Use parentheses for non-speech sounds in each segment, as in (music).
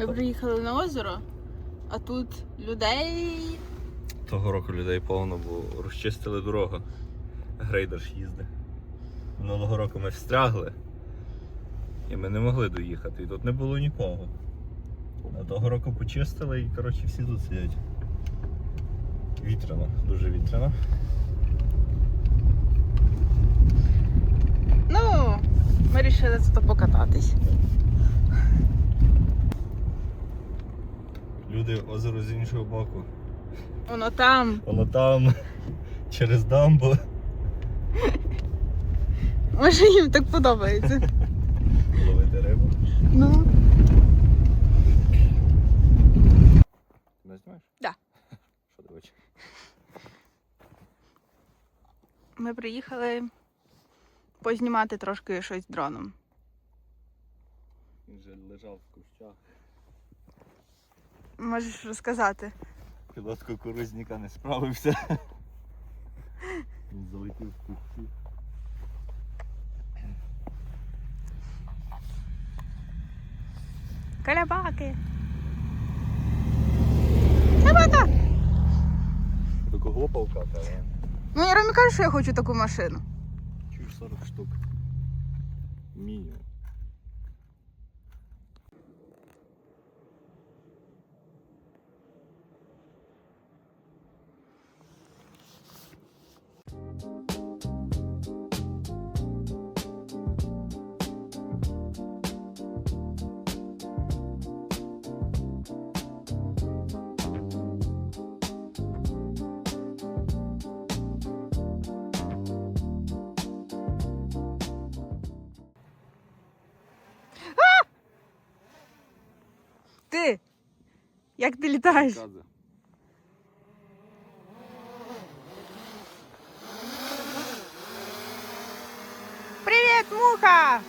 Ми приїхали на озеро, а тут людей. Того року людей повно, бо розчистили дорогу. Грейдер ж їздить. Минулого року ми встрягли. І ми не могли доїхати. І тут не було нікого. А того року почистили і коротше всі тут сидять. Вітряно, дуже вітряно. Ну, ми вирішили тут покататись. Люди озеро з іншого боку. Воно там. Воно там через дамбу. Може їм так подобається. Ловити рибу. Ну. Ти не знімаєш? Да. Що дивиш? Ми приїхали познімати трошки щось дроном. Він же лежав в кущах. Можеш розказати. Пілот кукурузника не справився. Він залетів в кущі. Калябаки. Калябака! До кого павка, але Ну, я не кажу, що я хочу таку машину. чуєш 40 штук. Мінімум. Як ти літаєш? Привіт, муха!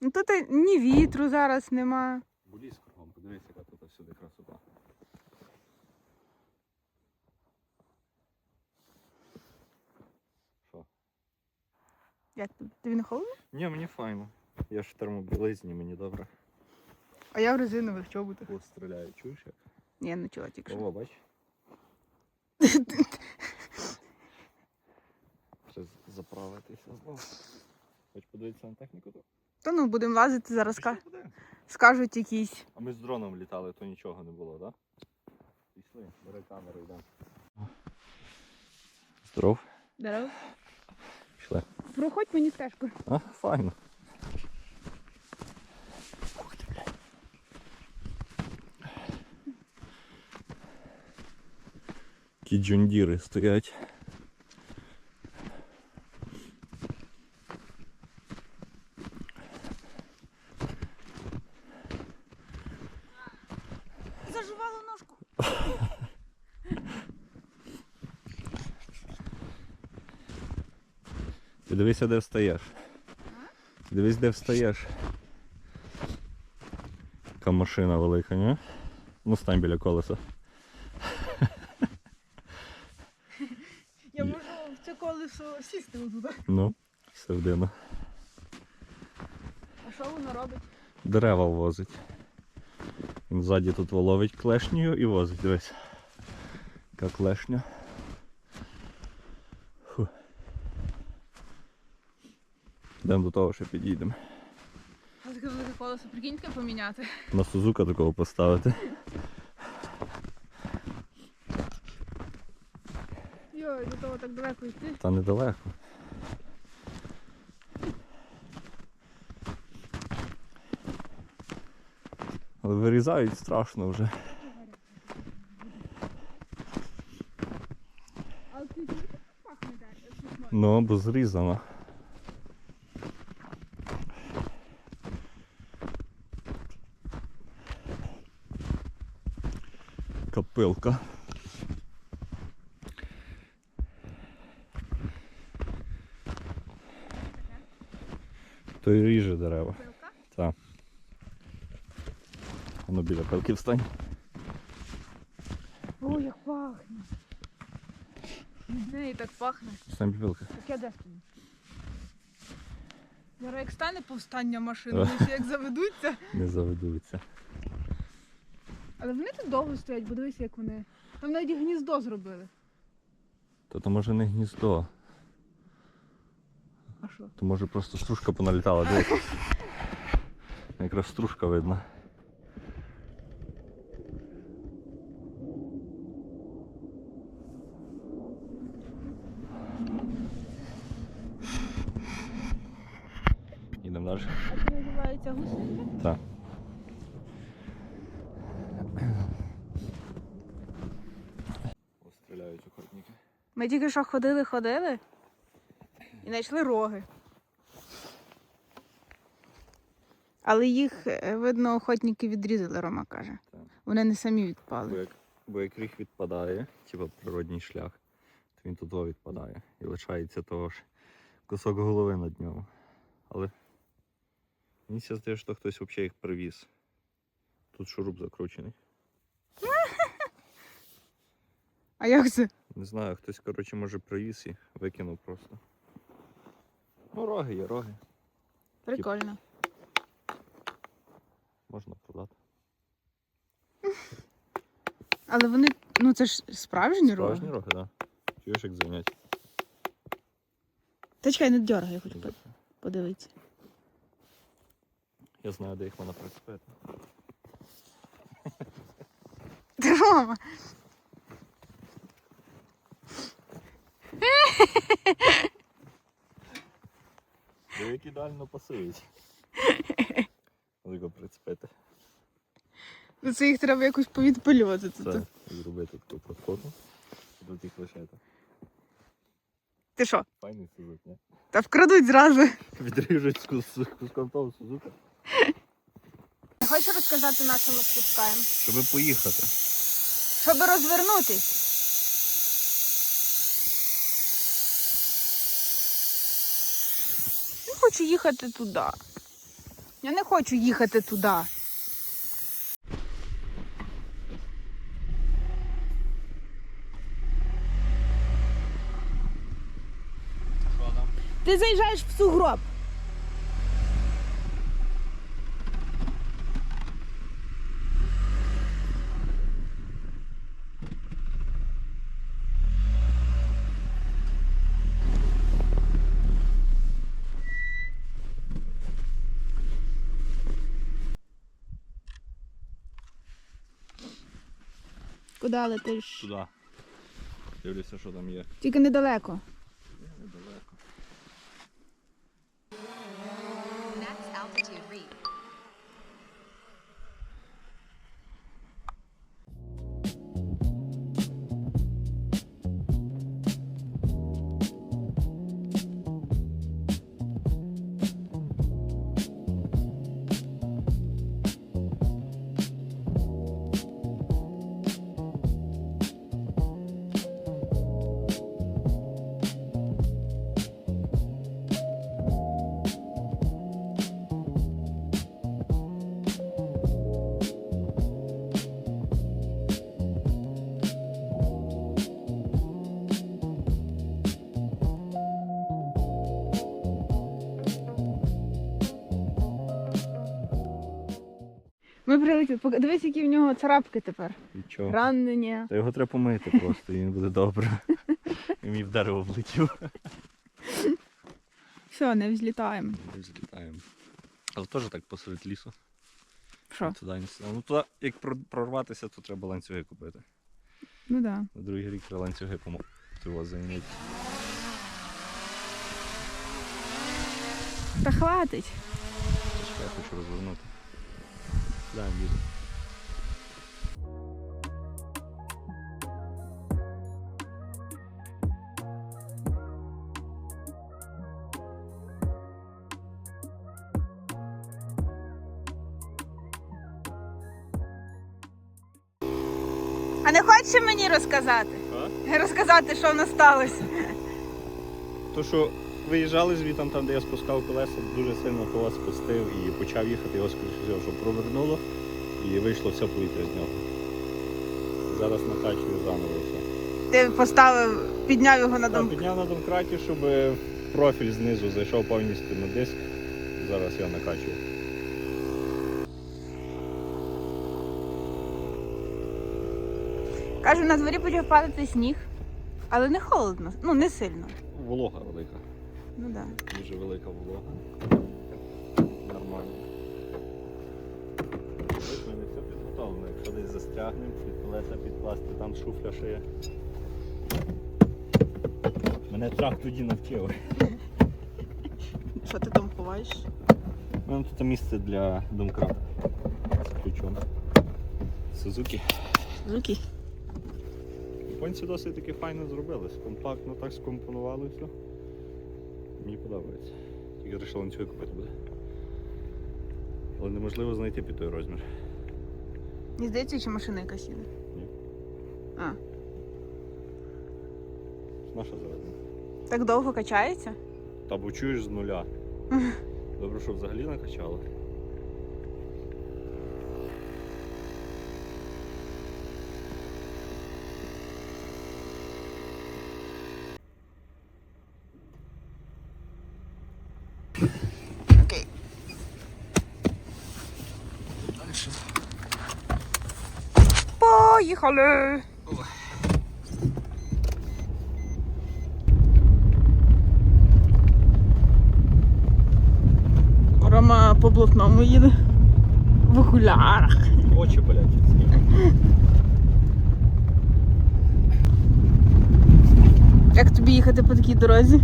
Ну тут ні вітру зараз нема. Як? Тобі не холодно? Ні, мені файно. Я ж в термобілизні, мені добре. А я в резинових чоботах. От стріляю, чуєш як? Ні, не чула тільки що. Ого, бач? Ще заправитися знову. Хоч подивитися на техніку, то Та ну будемо лазити зараз. ска- Скажуть якісь. А ми з дроном літали, то нічого не було, так? Пішли, бери камеру, йдемо. Здоров. Здорово. Пішли. Проходь мені стежку. А, файно. Ух ти, блядь. Які джундіри стоять. Ти дивися, де встаєш. Дивись, де встаєш. Яка машина велика, ні? Ну стань біля колеса. Я можу в це колесо сісти отут. Ну, середина. А що воно робить? Дерева возить. Він ззаді тут ловить клешнею і возить, дивись. Яка клешня. Йдемо до того, що підійдемо. Таке велике колесо, прикинь, таке поміняти. На Сузука такого поставити. Йой, до того так далеко йти. Та недалеко. Але вирізають страшно вже. Ну, бо зрізано. Копилка. То й ріже дерева. Пилка? Так. Воно біля пилки встань. О, як пахне. Від неї так пахне. Самбілка. Таке де стоїть? Зараз як стане повстання машин, вони ще як заведуться. Не заведуться. Але вони тут довго стоять, бо дивись, як вони. Там навіть гніздо зробили. То то може не гніздо, А що? то може просто стружка поналітала. Дивись. (laughs) Якраз стружка видно. Йдемо далі. Це називається гусенка? Так. Стріляють охотники. Ми тільки що ходили, ходили і знайшли роги. Але їх, е, видно, охотники відрізали, Рома каже. Вони не самі Бо відпали. як, бо як ріг відпадає, типу природній шлях, то він туди відпадає. І лишається того ж кусок голови над нього. Але мені здається, що хтось взагалі їх привіз. Тут шуруп закручений. А як це? Не знаю, хтось, коротше, може привіз і викинув просто. Ну, роги є, роги. Прикольно. Можна продати. (laughs) Але вони, ну це ж справжні роги. Справжні роги, так. Да. Чуєш, як дзвонять. Та чекай, не дергай, я хочу по- подивитися. Я знаю, де їх можна прицепити. Рома! Де як ідеально пасують. Ось прицепити. Ну це їх треба якось повідпилювати тут. Зробити таку платформу. І тут їх лишити. Ти що? Файний сузук, ні? Та вкрадуть зразу. Відріжуть з кус- з куском того сузука. Хочеш розказати на що ми спускаємо? Щоб поїхати. Щоб розвернутись. Я хочу їхати туди. Я не хочу їхати туди. Ти заїжджаєш в сугроб. Куди летиш? Туди. Дивлюся, що там є. Тільки недалеко. Ми прилетіли. Дивись, які в нього царапки тепер. І чого? Ранення. Та його треба помити просто, і він буде добре. (laughs) І мені в дерево влетів. Все, не взлітаємо. Злітаємо. Але теж так посеред лісу. Що? Туди не сюди. Ну туди, як прор- прорватися, то треба ланцюги купити. Ну да. На другий рік треба ланцюги помо... цього замінити. Та хватить. Чекай, Я хочу розвернути. Їду. А не хочеш мені розказати? Розказати, що в нас сталося. То, що виїжджали звідти, там, де я спускав колеса, дуже сильно того спустив і почав їхати, його скоріше всього, що провернуло і вийшло все повітря з нього. Зараз накачую заново все. Ти поставив, підняв його на Так, дом. підняв на домкраті, щоб профіль знизу зайшов повністю на диск. Зараз я накачую. Каже, на дворі почав падати сніг, але не холодно, ну не сильно. Волога велика. Ну да. Дуже велика волога. Нормально. Ось мене все підготовлено. Якщо десь застрягнемо, під колеса підкласти, там шуфля ще є. Мене трак тоді навчив. Що ти там ховаєш? У мене тут місце для домкрата. З ключом. Сузуки. Звуки. Японці досить таки файно зробили. Компактно так скомпонували все. Мені подобається. Тільки вирішив ланцюги купити буде. Але неможливо знайти під той розмір. Не здається, чи машина якась їде. Ні. А, Наша зараз. так довго качається? Та бо чуєш з нуля. (laughs) Добре, що взагалі накачало. Поїхали! Рома по блатному їде. В окулярах. Очі болять. Як тобі їхати по такій дорозі?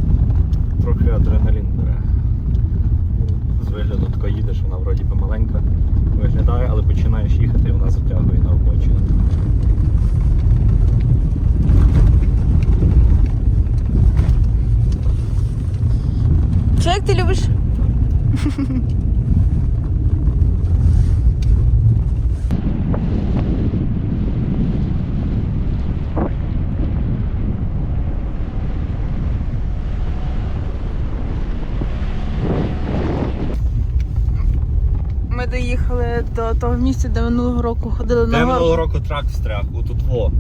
Трохи адреналін бере. З вигляду тако їдеш, вона вроді би маленька виглядає, але починаєш їхати і вона затягує на обочину. Що як ти любиш? (laughs) доїхали до того місця, де минулого року ходили Де на минулого гору. року трак встряг, отут во.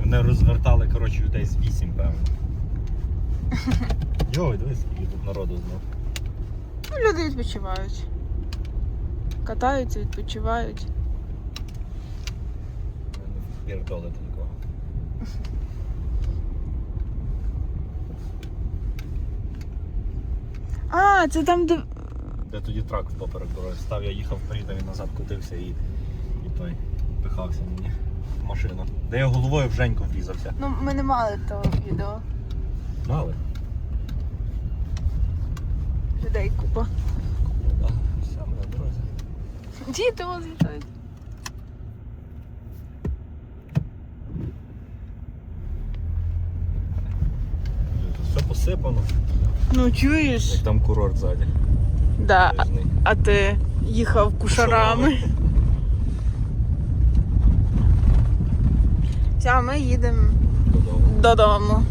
Вони розвертали, коротше, людей з 8, певно. (laughs) Йой, дивись, скільки тут народу знов. Ну, люди відпочивають. Катаються, відпочивають. Пірдолити нікого. А, це там, де. Де тоді трак в поперек дороги став, я їхав вперед, а він назад кутився і, і той пихався мені в машину. Де я головою в Женьку врізався. Ну, ми не мали того відео. Мали? Людей купа. Да, все, ми на дорозі. Діти вас вітають. Все посипано, Ну чуєш? як там курорт ззаді. Да. а- А ти їхав кушарами. Все, ми їдемо Додому. додому.